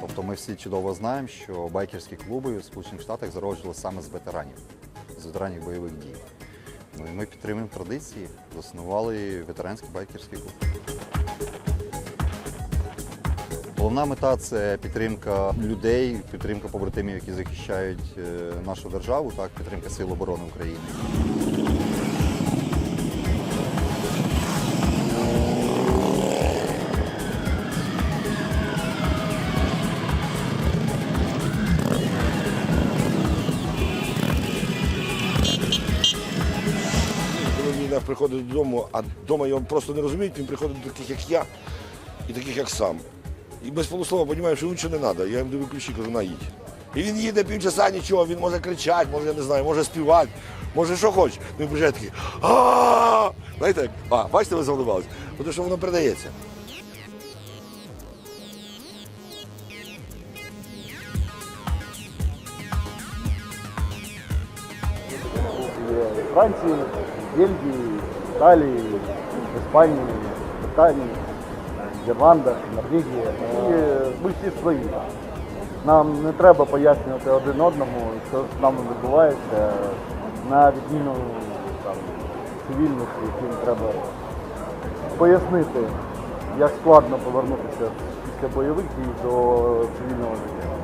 Тобто ми всі чудово знаємо, що байкерські клуби в Сполучених Штатах зароджували саме з ветеранів, з ветеранів бойових дій. Ну і ми підтримуємо традиції, заснували ветеранський байкерський клуб. Головна мета це підтримка людей, підтримка побратимів, які захищають е, нашу державу, так, підтримка Сил оборони України. Він приходить додому, а вдома його просто не розуміють, він приходить до таких, як я, і таких, як сам. І без полуслова розумію, що нічого не треба. Я їм даю ключі, кажу, на. І він їде півчаса, нічого, він може кричати, може, я не знаю, може співати, може що хоче. Він приїжджає такий, Знаєте, як? а, бачите, ви завдавалися? Тому що воно передається. Франції, Бельгії, Італії, Іспанії, Британії, Ірланда, Норвегія. І е, ми всі свої. Нам не треба пояснювати один одному, що з нами відбувається на відміну там, цивільності, яким треба пояснити, як складно повернутися після бойових дій до цивільного життя.